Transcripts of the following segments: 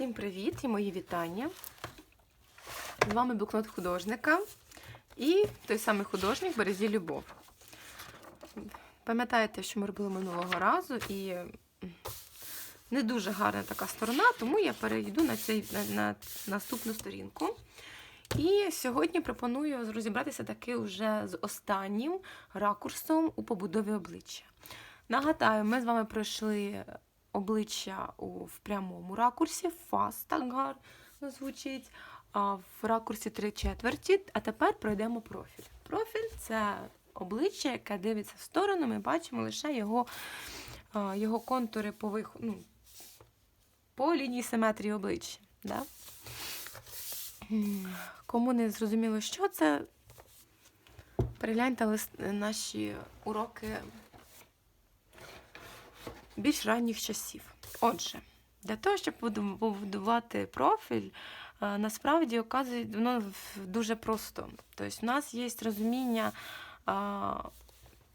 Всім привіт і мої вітання. З вами блокнот художника і той самий художник Березі Любов. Пам'ятаєте, що ми робили минулого разу, і не дуже гарна така сторона, тому я перейду на, цей, на, на наступну сторінку. І сьогодні пропоную розібратися таки вже з останнім ракурсом у побудові обличчя. Нагадаю, ми з вами пройшли обличчя в прямому ракурсі, фас так гарно звучить, а в ракурсі 3 четверті, а тепер пройдемо профіль. Профіль це обличчя, яке дивиться в сторону, ми бачимо лише його, його контури по, вих... ну, по лінії симетрії обличчя. Да? Кому не зрозуміло, що це, перегляньте наші уроки більш ранніх часів. Отже, для того, щоб побудувати профіль, е, насправді оказує воно в- дуже просто. Тобто, у нас є розуміння.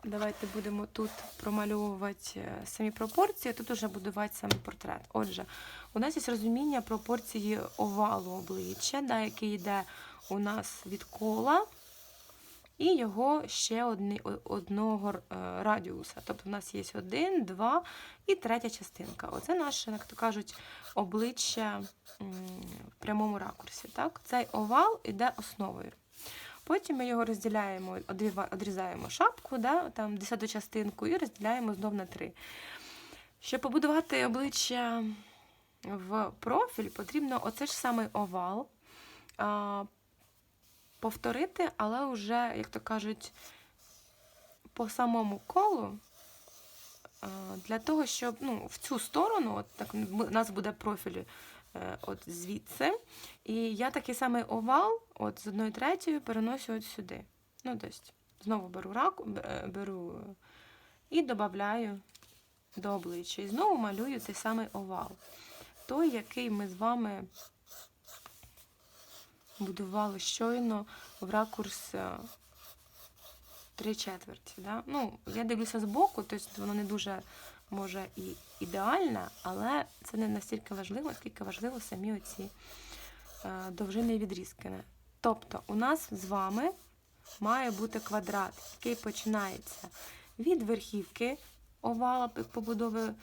Давайте будемо тут промальовувати е, самі пропорції, тут уже будувати саме портрет. Отже, у нас є розуміння пропорції овалу обличчя, да, який йде у нас від кола, і його ще одні, одного е, радіуса. Тобто у нас є один, два і третя частинка. Оце наше, як то кажуть, обличчя в прямому ракурсі. Так? Цей овал іде основою. Потім ми його розділяємо, одрізаємо шапку, да, там десяту частинку, і розділяємо знов на три. Щоб побудувати обличчя в профіль, потрібно оце ж самий овал повторити, але вже, як то кажуть, по самому колу. Для того, щоб ну, в цю сторону, от так у нас буде профіль е, от звідси. І я такий самий овал, от з одної третьої, переношу от сюди. Ну, тобто, знову беру раку, е, беру е, і додаю до обличчя. І знову малюю цей самий овал. Той, який ми з вами будували щойно в ракурс е, три четверті. Да? Ну, я дивлюся збоку, тобто воно не дуже може і ідеальне, але це не настільки важливо, скільки важливо самі оці е, довжини відрізки. Тобто, у нас з вами має бути квадрат, який починається від верхівки овала побудови е,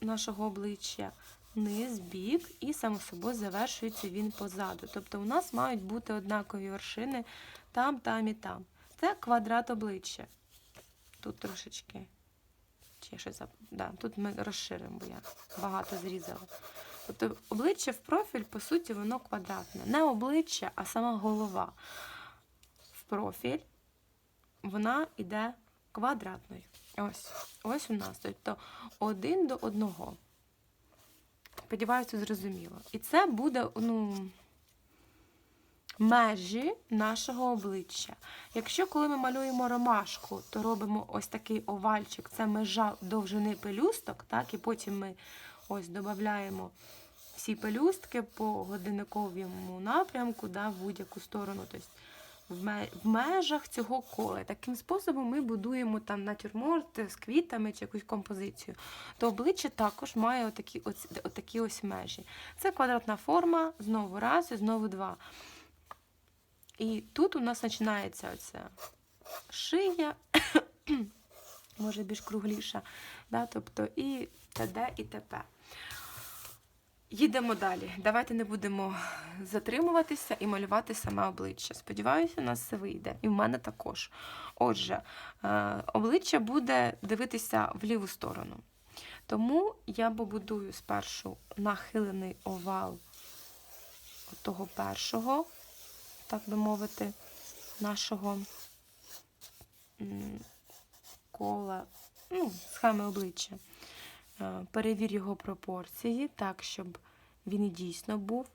нашого обличчя, низ, бік, і само собою завершується він позаду. Тобто у нас мають бути однакові вершини там, там і там. Це квадрат обличчя. Тут трошечки. Чи щось да, тут ми розширимо, бо я багато зрізала. Тобто обличчя в профіль, по суті, воно квадратне. Не обличчя, а сама голова. В профіль вона йде квадратною. Ось. Ось у нас. Тобто один до одного. Сподіваюся, зрозуміло. І це буде, ну. Межі нашого обличчя. Якщо коли ми малюємо ромашку, то робимо ось такий овальчик, це межа довжини пелюсток, так, і потім ми ось додаємо всі пелюстки по годинниковому напрямку, да, в будь-яку сторону. Тобто в межах цього кола. Таким способом ми будуємо там натюрморт з квітами чи якусь композицію. То обличчя також має отакі, ось, отакі ось межі. Це квадратна форма, знову раз і знову два. І тут у нас починається оця шия, може більш кругліша, да? тобто і т.д. і т.п. Їдемо далі. Давайте не будемо затримуватися і малювати саме обличчя. Сподіваюся, у нас все вийде. І в мене також. Отже, е, обличчя буде дивитися в ліву сторону. Тому я побудую спершу нахилений овал того першого, так би мовити, нашого кола, ну, схеми обличчя. Е, Перевір його пропорції так, щоб він дійсно був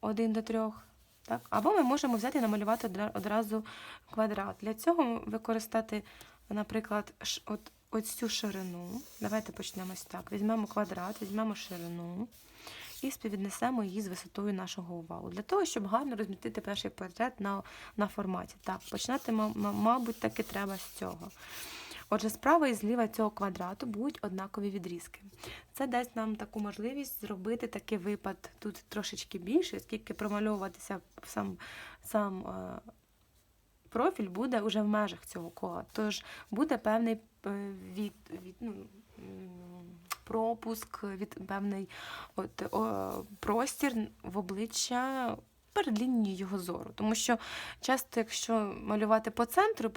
один до трьох. Так? Або ми можемо взяти і намалювати одразу квадрат. Для цього використати, наприклад, от, ось цю ширину. Давайте почнемо ось так. Візьмемо квадрат, візьмемо ширину і співвіднесемо її з висотою нашого овалу. Для того, щоб гарно розмістити наш портрет на, на форматі. Так, починати, ма- ма- мабуть, таки треба з цього. Отже, справа і зліва цього квадрату будуть однакові відрізки. Це дасть нам таку можливість зробити такий випад тут трошечки більше, оскільки промальовуватися сам, сам е, профіль буде вже в межах цього кола. Тож буде певний е, від, від, ну, пропуск, від певний от, о, простір в обличчя перед лінією його зору. Тому що часто, якщо малювати по центру,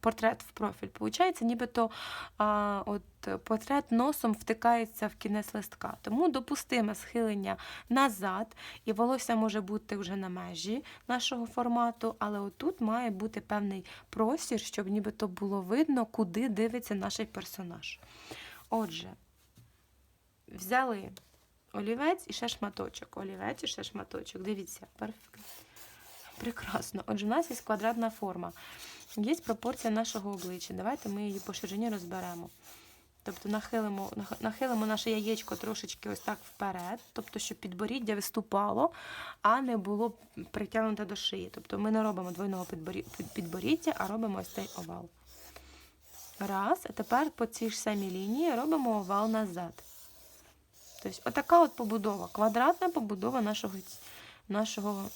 портрет в профіль, виходить, нібито а, от, портрет носом втикається в кінець листка. Тому допустиме схилення назад, і волосся може бути вже на межі нашого формату, але отут має бути певний простір, щоб нібито було видно, куди дивиться наш персонаж. Отже, взяли олівець і ще шматочок. Олівець і ще шматочок. Дивіться, перфектно. Прекрасно. Отже, у нас є квадратна форма. Є пропорція нашого обличчя. Давайте ми її по ширині розберемо. Тобто нахилимо, нахилимо наше яєчко трошечки ось так вперед, тобто, щоб підборіддя виступало, а не було притягнуте до шиї. Тобто ми не робимо двойного підборіддя, а робимо ось цей овал. Раз. А тепер по цій ж самій лінії робимо овал назад. Тобто, отака от побудова, квадратна побудова нашого, нашого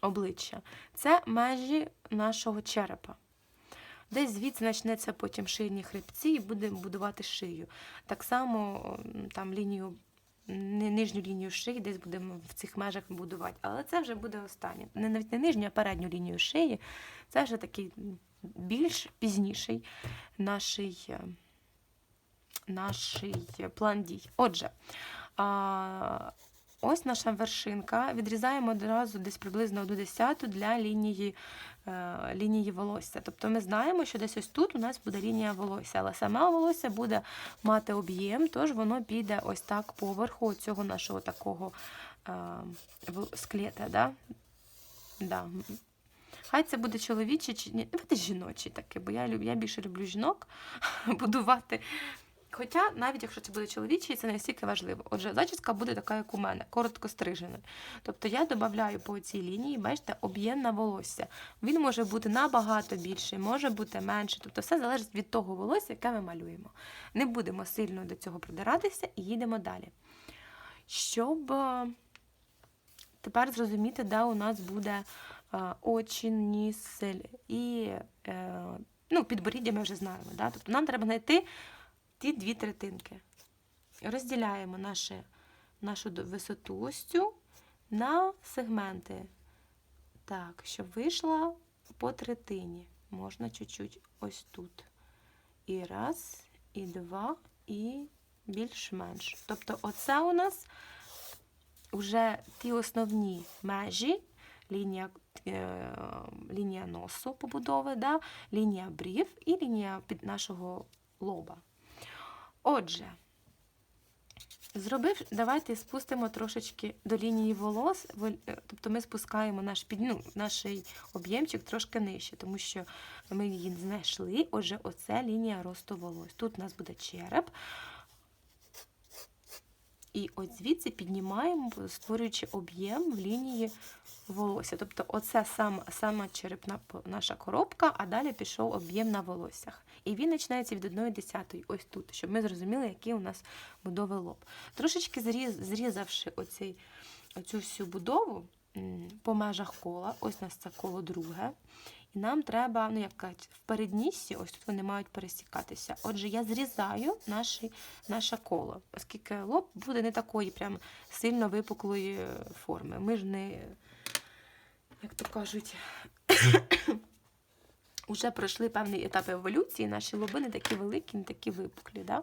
обличчя. Це межі нашого черепа. Десь звідси почнеться потім шийні хребці і будемо будувати шию. Так само там лінію, нижню лінію шиї десь будемо в цих межах будувати. Але це вже буде останнє. Не навіть не нижню, а передню лінію шиї. Це вже такий більш пізніший наший, е, наший план дій. Отже, ось наша вершинка. Відрізаємо одразу десь приблизно одну десяту для лінії, е, лінії волосся. Тобто ми знаємо, що десь ось тут у нас буде лінія волосся, але саме волосся буде мати об'єм, тож воно піде ось так поверху цього нашого такого е, склета. Да? Да. Хай це буде чоловічий чи ні, давайте жіночий таке, бо я, я більше люблю жінок будувати. Хоча, навіть якщо це буде чоловічий, це настільки важливо. Отже, зачіска буде така, як у мене, коротко стрижена. Тобто я додаю по цій лінії, бачите, об'єм на волосся. Він може бути набагато більший, може бути менший. Тобто все залежить від того волосся, яке ми малюємо. Не будемо сильно до цього придиратися і їдемо далі. Щоб е, тепер зрозуміти, де у нас буде е, очі, ніс і е, ну, підборіддя ми вже знаємо. Да? Тобто нам треба знайти ті дві третинки. Розділяємо наше, нашу висоту ось на сегменти. Так, щоб вийшла по третині. Можна чуть-чуть ось тут. І раз, і два, і більш-менш. Тобто, оце у нас вже ті основні межі, лінія, е, лінія носу побудови, да? лінія брів і лінія під нашого лоба. Отже, зробив, давайте спустимо трошечки до лінії волос, е, тобто ми спускаємо наш, ну, наш об'ємчик трошки нижче, тому що ми її знайшли. Отже, оце лінія росту волос. Тут у нас буде череп. І от звідси піднімаємо, створюючи об'єм в лінії волосся. Тобто, оце сам, сама черепна наша коробка, а далі пішов об'єм на волоссях. І він починається від 1 десятої, ось тут, щоб ми зрозуміли, який у нас будови лоб. Трошечки зріз, зрізавши оцей, оцю всю будову по межах кола, ось у нас це коло друге. І нам треба, ну як кажуть, в переднісі, ось тут вони мають пересікатися. Отже, я зрізаю наші, наше коло, оскільки лоб буде не такої прям сильно випуклої е, форми. Ми ж не, як то кажуть, вже пройшли певний етап еволюції, наші лоби не такі великі, не такі випуклі. Да?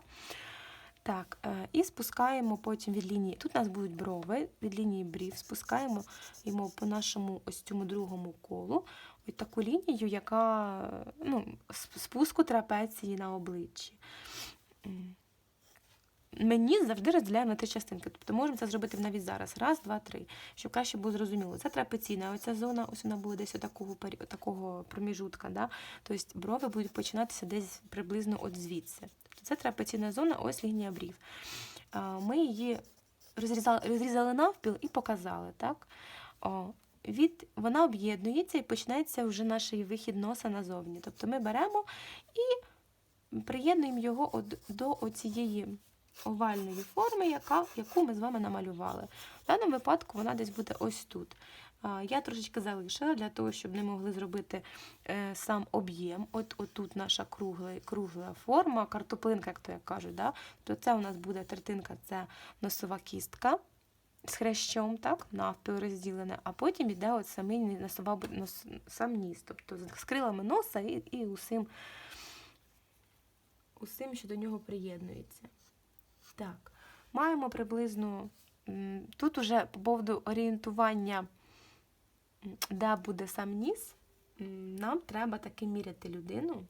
Так, е, і спускаємо потім від лінії. Тут у нас будуть брови, від лінії брів спускаємо йому по нашому ось цьому другому колу ось таку лінію, яка ну, спуску трапеції на обличчі. Мені завжди розділяємо на три частинки. Тобто можемо це зробити навіть зараз. Раз, два, три. Щоб краще було зрозуміло. Це трапеційна, оця зона, ось вона буде десь отакого, такого проміжутка. Да? Тобто брови будуть починатися десь приблизно от звідси. Тобто це трапеційна зона, ось лінія брів. Ми її розрізали, розрізали навпіл і показали. Так? Від, вона об'єднується і починається вже наш вихід носа назовні. Тобто ми беремо і приєднуємо його до оцієї овальної форми, яка, яку ми з вами намалювали. В даному випадку вона десь буде ось тут. Я трошечки залишила для того, щоб не могли зробити е, сам об'єм. От отут наша кругла, кругла форма, картоплинка, як то я кажу. Да? То це у нас буде третинка, це носова кістка з хрящом, так, навпіл розділене, а потім йде от самий носова, нос, сам ніс, тобто з крилами носа і, і усім, усім, що до нього приєднується. Так, маємо приблизно тут уже по поводу орієнтування, де буде сам ніс, нам треба таки міряти людину.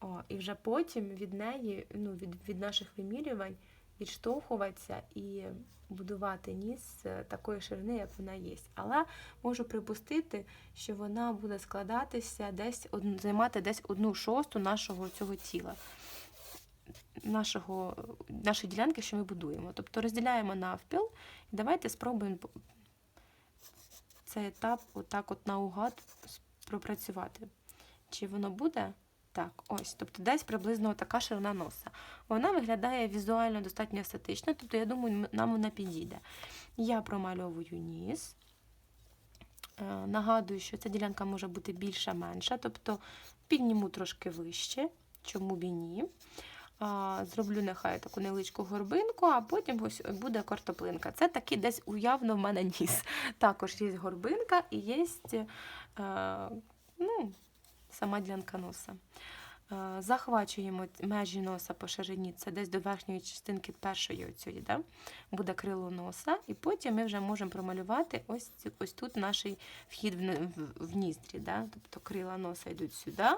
О, і вже потім від неї, ну, від, від наших вимірювань, відштовхуватися і будувати ніс е, такої ширини, як вона є. Але можу припустити, що вона буде складатися десь займати десь одну шосту нашого цього тіла, нашого, нашої ділянки, що ми будуємо. Тобто розділяємо навпіл, і давайте спробуємо цей етап отак от наугад пропрацювати. Чи воно буде? Так, ось, тобто десь приблизно така ширина носа. Вона виглядає візуально достатньо естетично, тобто, я думаю, нам вона підійде. Я промальовую ніс. Е, Нагадую, що ця ділянка може бути більша, менша, тобто підніму трошки вище, чому б і ні. Зроблю нехай таку невеличку горбинку, а потім ось буде картоплинка. Це такий десь уявно в мене ніс. Також є горбинка і є е, ну, сама ділянка носа. Е, Захвачуємо межі носа по ширині, це десь до верхньої частинки першої оцієї, да? буде крило носа, і потім ми вже можемо промалювати ось, ось тут наш вхід в, в, в ніздрі. Да? Тобто крила носа йдуть сюди.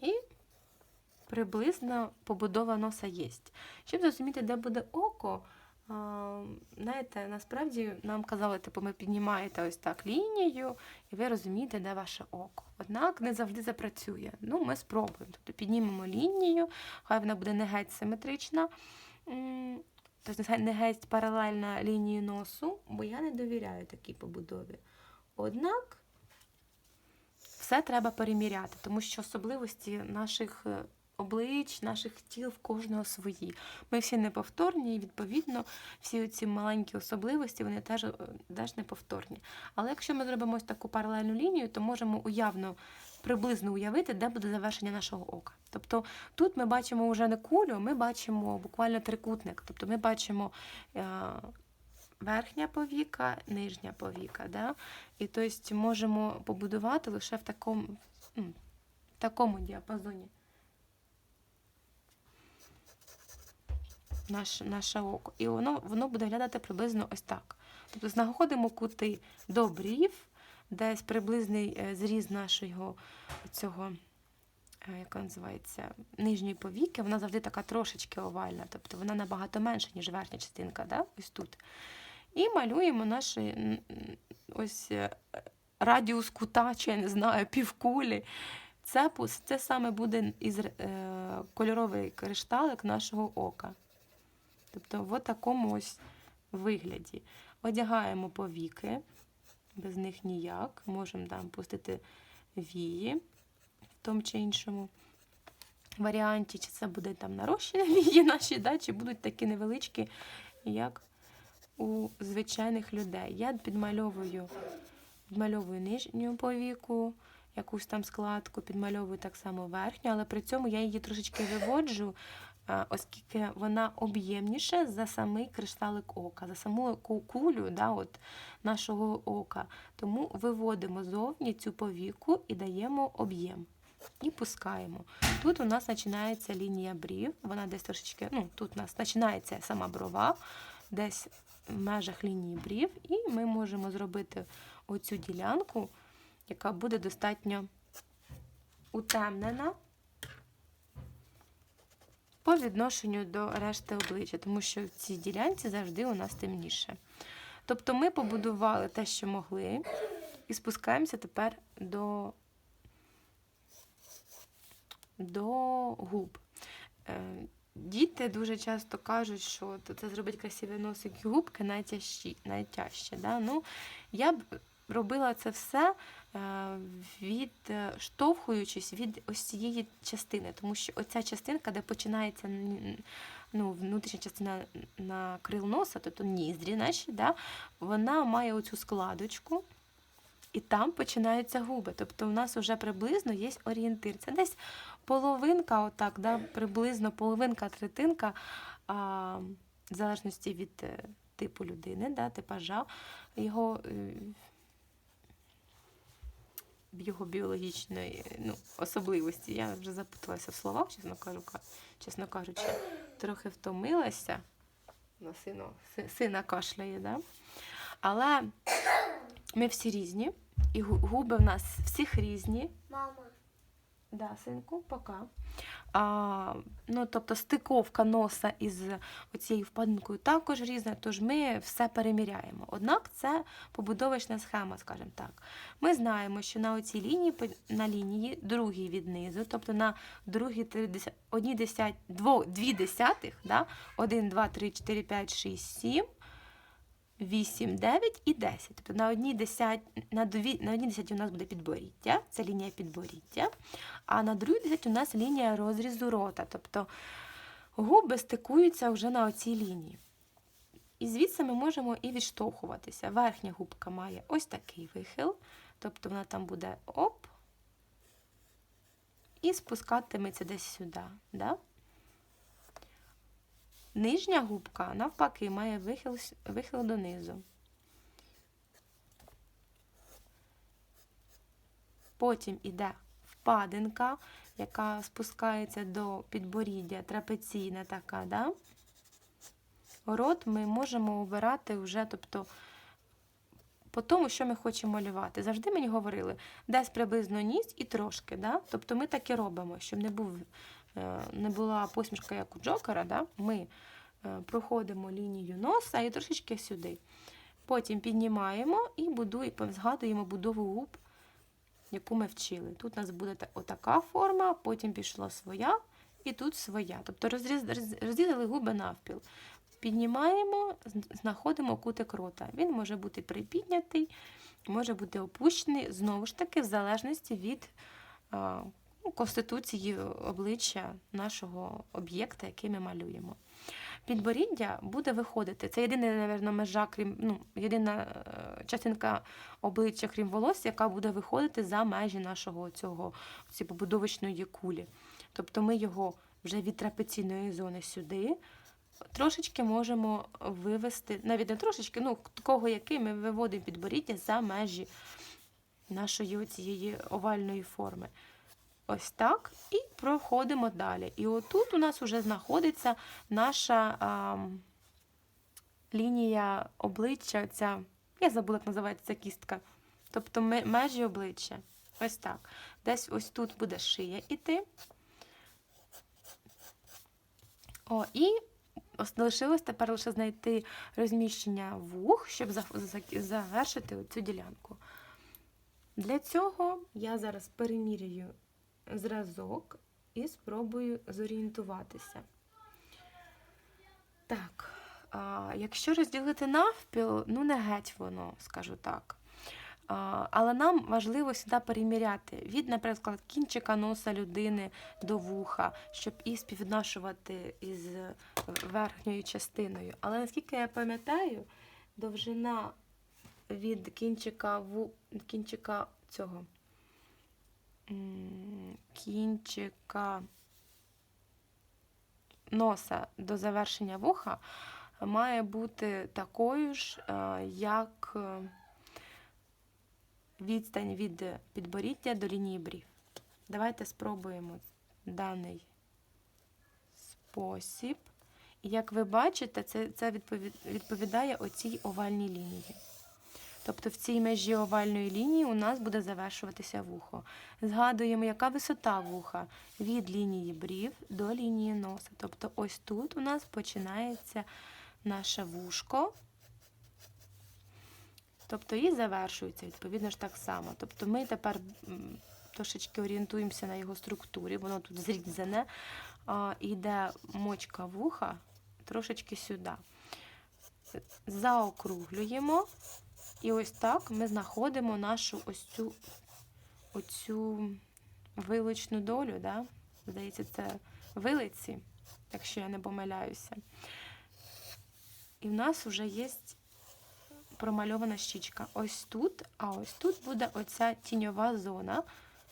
І приблизно побудова носа є. Щоб зрозуміти, де буде око, знаєте, насправді нам казали, типу, ми піднімаєте ось так лінію, і ви розумієте, де ваше око. Однак не завжди запрацює. Ну, ми спробуємо. Тобто піднімемо лінію, хай вона буде не геть симетрична. Тобто не геть паралельна лінії носу, бо я не довіряю такій побудові. Однак все треба переміряти, тому що особливості наших е, облич, наших тіл в кожного свої. Ми всі неповторні, і відповідно всі ці маленькі особливості вони теж, е, теж неповторні. Але якщо ми зробимо ось таку паралельну лінію, то можемо уявно приблизно уявити, де буде завершення нашого ока. Тобто тут ми бачимо вже не кулю, ми бачимо буквально трикутник. Тобто ми бачимо. е, Верхня повіка, нижня повіка, да? і тобто можемо побудувати лише в такому, в такому діапазоні. Наш, наше око. І воно, воно буде глядати приблизно ось так. Тобто знаходимо кути до брів, десь приблизний е, зріз нашого цього, е, як називається, нижньої повіки, вона завжди така трошечки овальна, тобто вона набагато менша, ніж верхня частинка, да? ось тут. І малюємо наш ось е, радіус кута, чи я не знаю, півкулі. Це, це саме буде із е, кольоровий кришталик нашого ока. Тобто в такому ось вигляді. Одягаємо повіки, без них ніяк. Можемо там пустити вії в тому чи іншому варіанті, чи це буде там нарощені вії наші, да, чи будуть такі невеличкі, як у звичайних людей. Я підмальовую, підмальовую нижню повіку, якусь там складку, підмальовую так само верхню, але при цьому я її трошечки виводжу, оскільки вона об'ємніша за самий кришталик ока, за саму кулю да, от, нашого ока. Тому виводимо зовні цю повіку і даємо об'єм. І пускаємо. Тут у нас починається лінія брів, вона десь трошечки, ну, тут у нас починається сама брова, десь в межах лінії брів, і ми можемо зробити оцю ділянку, яка буде достатньо утемнена по відношенню до решти обличчя, тому що в цій ділянці завжди у нас темніше. Тобто ми побудували те, що могли, і спускаємося тепер до, до губ. Е, діти дуже часто кажуть, що це зробить красивий носик і губки найтяжчі, найтяжче. Да? Ну, я б робила це все відштовхуючись від ось цієї частини, тому що оця частинка, де починається ну, внутрішня частина на крил носа, тобто ніздрі наші, да, вона має оцю складочку. І там починаються губи. Тобто у нас вже приблизно є орієнтир. Це десь половинка, отак, да, приблизно половинка, третинка, а, в залежності від е, типу людини, да, типажа, його, е, його біологічної ну, особливості. Я вже запуталася в словах, чесно, кажу, чесно кажучи, трохи втомилася. На сину, сина кашляє, да? але ми всі різні, і губи в нас всіх різні. Мама. Да, синку, пока. А, ну, тобто стиковка носа із оцією впадинкою також різна, тож ми все переміряємо. Однак це побудовочна схема, скажімо так. Ми знаємо, що на оцій лінії, на лінії другій від низу, тобто на другій три деся- одній десят, дво, дві десятих, да? 1, 2, 3, 4, 5, 6, 7, 8, 9 і 10. Тобто на одній десят, на дві, на одній десятій у нас буде підборіддя, це лінія підборіддя. А на другій десятій у нас лінія розрізу рота. Тобто губи стикуються вже на оцій лінії. І звідси ми можемо і відштовхуватися. Верхня губка має ось такий вихил, тобто вона там буде оп, і спускатиметься десь сюди. Да? Нижня губка, навпаки, має вихил, вихил донизу. Потім іде впадинка, яка спускається до підборіддя, трапеційна така, да? Рот ми можемо обирати вже, тобто, по тому, що ми хочемо малювати. Завжди мені говорили, десь приблизно ніс і трошки. Да? Тобто ми так і робимо, щоб не, був, не була посмішка, як у Джокера. Да? Ми е, проходимо лінію носа і трошечки сюди. Потім піднімаємо і будуємо, згадуємо будову губ, яку ми вчили. Тут у нас буде отака форма, потім пішла своя і тут своя. Тобто розділили губи навпіл. Піднімаємо, знаходимо кутик рота. Він може бути припіднятий, може бути опущений, знову ж таки, в залежності від ну, конституції обличчя нашого об'єкта, який ми малюємо. Підборіддя буде виходити. Це єдина, мабуть, межа, крім ну, єдина е, частинка обличчя, крім волосся, яка буде виходити за межі нашого цього цієї побудовочної кулі. Тобто ми його вже від трапеційної зони сюди трошечки можемо вивести, навіть не трошечки, ну такого, який ми виводимо підборіддя за межі нашої цієї овальної форми. Ось так. І проходимо далі. І отут у нас вже знаходиться наша а, лінія обличчя, ця, я забула, як називається ця кістка. Тобто межі обличчя. Ось так. Десь ось тут буде шия іти. О, і ос- лишилось тепер лише знайти розміщення вух, щоб за- за- завершити цю ділянку. Для цього я зараз перемірюю зразок і спробую зорієнтуватися. Так, а, якщо розділити навпіл, ну не геть воно, скажу так. А, але нам важливо сюди переміряти від, наприклад, кінчика носа людини до вуха, щоб і співвідношувати із верхньою частиною. Але наскільки я пам'ятаю, довжина від кінчика ву... кінчика цього кінчика носа до завершення вуха має бути такою ж, е, як е, відстань від підборіддя до лінії брів. Давайте спробуємо даний спосіб. І як ви бачите, це, це відповідає оцій овальній лінії. Тобто в цій межі овальної лінії у нас буде завершуватися вухо. Згадуємо, яка висота вуха від лінії брів до лінії носа. Тобто ось тут у нас починається наше вушко. Тобто і завершується відповідно ж так само. Тобто ми тепер трошечки орієнтуємося на його структурі, воно тут зрізане. йде мочка вуха трошечки сюди. Заокруглюємо. І ось так ми знаходимо нашу ось цю оцю виличну долю, да? здається, це вилиці, якщо я не помиляюся. І в нас вже є промальована щічка. Ось тут, а ось тут буде оця тіньова зона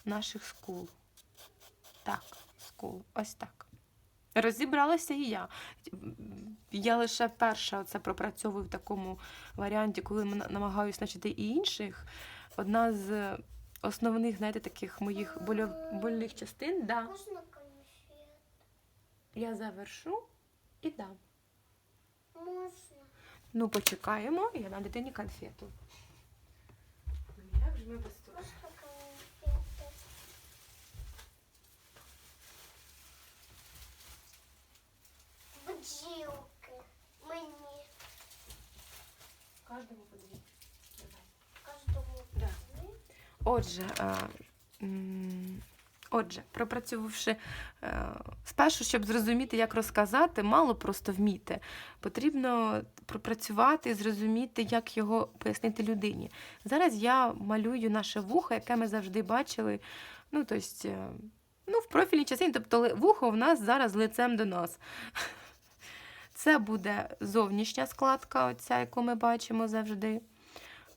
наших скул. Так, скул, ось так. Розібралася і я. Я лише перша це пропрацьовую в такому варіанті, коли намагаюся навчити і інших. Одна з основних, знаєте, таких моїх больних частин, да, Можна конфет? я завершу і дам. Можна. Ну, почекаємо, я дам дитині конфету. Як ж ми без того? Бджілки. Мені. Кожному по дві. Кожному. Да. дві. Отже, е, отже, пропрацювавши е, спершу, щоб зрозуміти, як розказати, мало просто вміти. Потрібно пропрацювати і зрозуміти, як його пояснити людині. Зараз я малюю наше вухо, яке ми завжди бачили. Ну, тобто, ну, в профільній частині, тобто вухо в нас зараз лицем до нас. Це буде зовнішня складка, оця, яку ми бачимо завжди.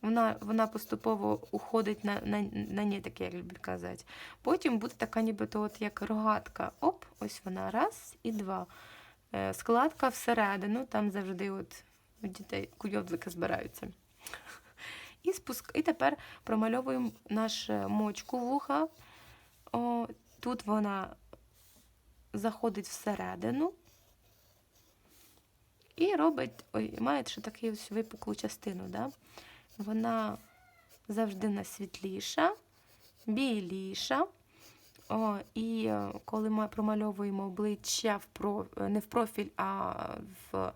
Вона, вона поступово уходить на, на, на ній, таке, як люблять казати. Потім буде така нібито от як рогатка. Оп, ось вона, раз і два. Е, складка всередину, там завжди от дітей куйовдлики збираються. І, спуск... і тепер промальовуємо нашу мочку вуха. О, тут вона заходить всередину. І робить, ой, має ще таку ось випуклу частину. Да? Вона завжди в нас світліша, біліша. О, і е, коли ми промальовуємо обличчя в про, не в профіль, а в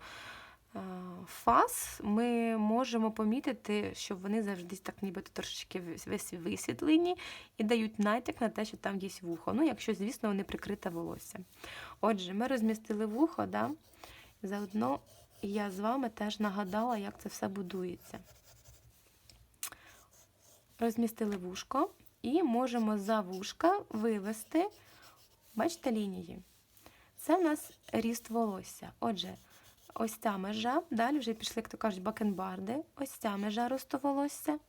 е, фас, ми можемо помітити, що вони завжди так нібито трошечки вис- висвітлені і дають натяк на те, що там є вухо. Ну, якщо, звісно, не прикрите волосся. Отже, ми розмістили вухо, да? Заодно я з вами теж нагадала, як це все будується розмістили вушко і можемо за вушка вивести, бачите, лінії. Це в нас ріст волосся. Отже, ось ця межа, далі вже пішли, як то кажуть, бакенбарди, ось ця межа росту волосся.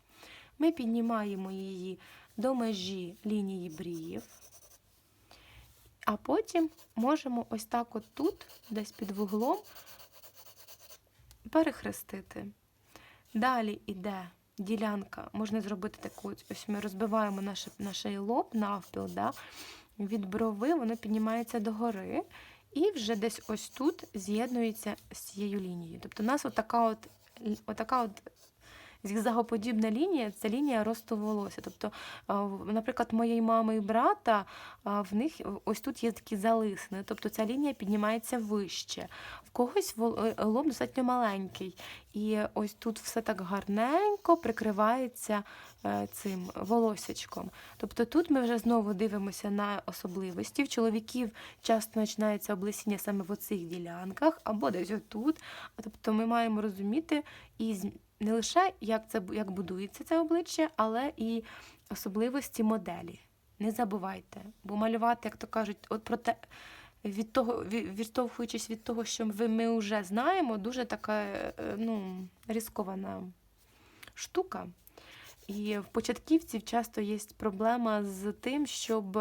Ми піднімаємо її до межі лінії брів. А потім можемо ось так от тут, десь під вуглом, перехрестити. Далі йде ділянка, можна зробити таку, ось- ми розбиваємо наш, наш лоб навпіл, да? від брови воно піднімається догори, і вже десь ось тут з'єднується з цією лінією. Тобто у нас отака от, отака от зігзагоподібна лінія це лінія росту волосся. Тобто, наприклад, моєї мами і брата, в них ось тут є такі залисни, тобто ця лінія піднімається вище. В когось е, лоб достатньо маленький. І ось тут все так гарненько прикривається е, цим волосячком. Тобто тут ми вже знову дивимося на особливості. В чоловіків часто починається облесіння саме в оцих ділянках або десь отут. Тобто ми маємо розуміти і не лише як це як будується це обличчя, але і особливості моделі. Не забувайте, бо малювати, як то кажуть, от про те, від того, відштовхуючись від того, що ви, ми вже знаємо, дуже така е, ну, ризикована штука. І в початківців часто є проблема з тим, щоб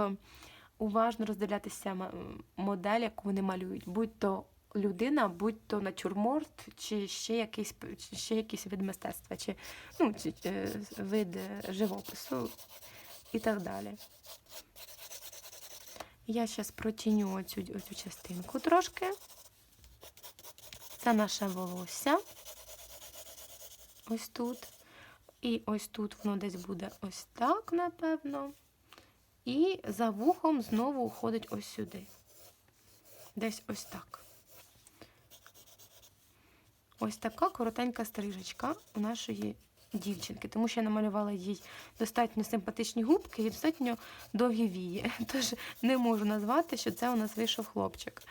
уважно роздивлятися модель, яку вони малюють, будь то людина, будь то натюрморт, чи ще якийсь, ще якийсь вид мистецтва, чи, ну, чи, е, вид живопису і так далі. Я зараз протіню оцю, оцю частинку трошки. Це наше волосся. Ось тут. І ось тут воно десь буде ось так, напевно. І за вухом знову уходить ось сюди. Десь ось так. Ось така коротенька стрижечка у нашої дівчинки, тому що я намалювала їй достатньо симпатичні губки і достатньо довгі вії. Тож не можу назвати, що це у нас вийшов хлопчик.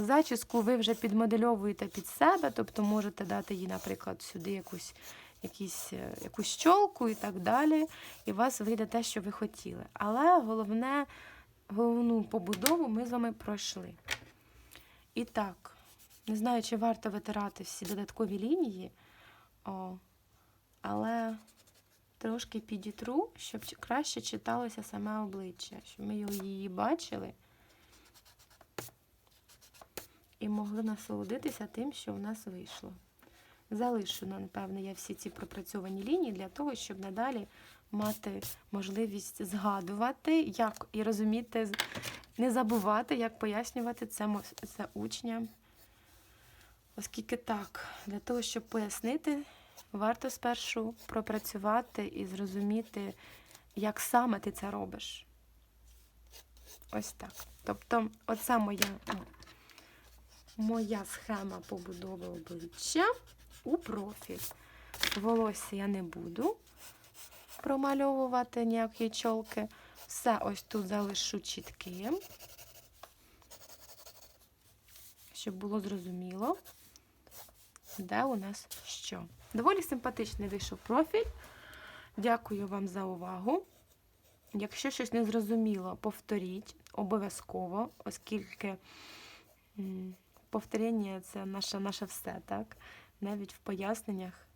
Зачіску ви вже підмодельовуєте під себе, тобто можете дати їй, наприклад, сюди якусь, якісь, е, якусь чолку і так далі, і у вас вийде те, що ви хотіли. Але головне, головну побудову ми з вами пройшли. І так, не знаю, чи варто витирати всі додаткові лінії, о, але трошки підітру, щоб краще читалося саме обличчя, щоб ми її бачили і могли насолодитися тим, що у нас вийшло. Залишу, ну, напевне, я всі ці пропрацьовані лінії для того, щоб надалі мати можливість згадувати, як і розуміти, не забувати, як пояснювати це, це учням. Оскільки так, для того, щоб пояснити, варто спершу пропрацювати і зрозуміти, як саме ти це робиш. Ось так. Тобто, оце моя, ну, моя схема побудови обличчя у профіль. Волосся я не буду промальовувати ніякі чолки. Все ось тут залишу чітким, щоб було зрозуміло, де у нас що. Доволі симпатичний вийшов профіль. Дякую вам за увагу. Якщо щось не зрозуміло, повторіть обов'язково, оскільки повторення це наше, наше все, так? Навіть в поясненнях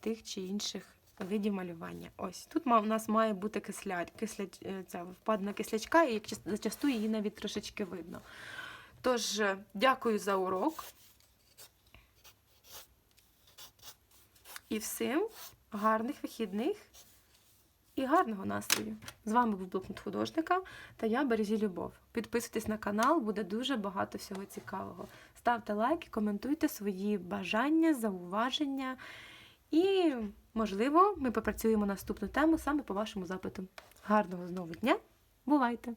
тих чи інших видів малювання. Ось тут у нас має бути кисля, кисля, е, ця впадна кислячка, і зачасту її навіть трошечки видно. Тож, е, дякую за урок. І всім гарних вихідних і гарного настрою. З вами був блокнот художника та я Березі Любов. Підписуйтесь на канал, буде дуже багато всього цікавого. Ставте лайки, коментуйте свої бажання, зауваження. І, можливо, ми попрацюємо наступну тему саме по вашому запиту. Гарного знову дня! Бувайте!